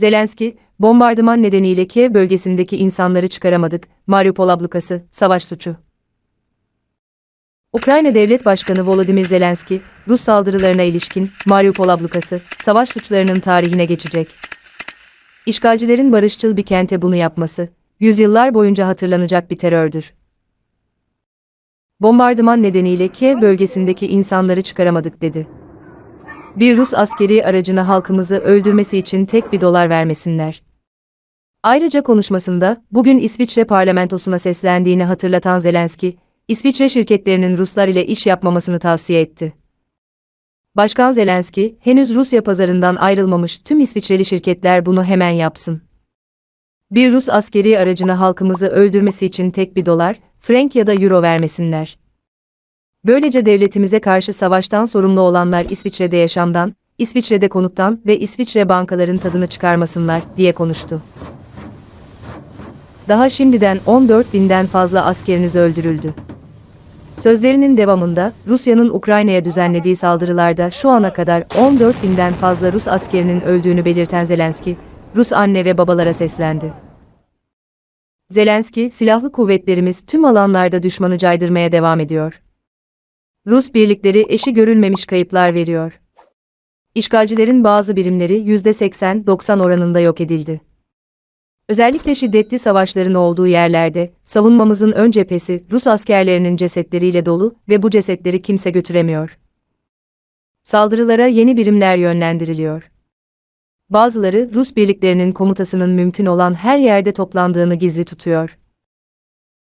Zelenski, bombardıman nedeniyle Kiev bölgesindeki insanları çıkaramadık, Mariupol ablukası, savaş suçu. Ukrayna Devlet Başkanı Volodymyr Zelenski, Rus saldırılarına ilişkin Mariupol ablukası, savaş suçlarının tarihine geçecek. İşgalcilerin barışçıl bir kente bunu yapması, yüzyıllar boyunca hatırlanacak bir terördür. Bombardıman nedeniyle Kiev bölgesindeki insanları çıkaramadık dedi. Bir Rus askeri aracına halkımızı öldürmesi için tek bir dolar vermesinler. Ayrıca konuşmasında, bugün İsviçre parlamentosuna seslendiğini hatırlatan Zelenski, İsviçre şirketlerinin Ruslar ile iş yapmamasını tavsiye etti. Başkan Zelenski, henüz Rusya pazarından ayrılmamış tüm İsviçreli şirketler bunu hemen yapsın. Bir Rus askeri aracına halkımızı öldürmesi için tek bir dolar, frank ya da euro vermesinler. Böylece devletimize karşı savaştan sorumlu olanlar İsviçre'de yaşamdan, İsviçre'de konuttan ve İsviçre bankaların tadını çıkarmasınlar, diye konuştu. Daha şimdiden 14 binden fazla askeriniz öldürüldü. Sözlerinin devamında, Rusya'nın Ukrayna'ya düzenlediği saldırılarda şu ana kadar 14 binden fazla Rus askerinin öldüğünü belirten Zelenski, Rus anne ve babalara seslendi. Zelenski, silahlı kuvvetlerimiz tüm alanlarda düşmanı caydırmaya devam ediyor. Rus birlikleri eşi görülmemiş kayıplar veriyor. İşgalcilerin bazı birimleri %80-90 oranında yok edildi. Özellikle şiddetli savaşların olduğu yerlerde, savunmamızın ön cephesi Rus askerlerinin cesetleriyle dolu ve bu cesetleri kimse götüremiyor. Saldırılara yeni birimler yönlendiriliyor. Bazıları Rus birliklerinin komutasının mümkün olan her yerde toplandığını gizli tutuyor.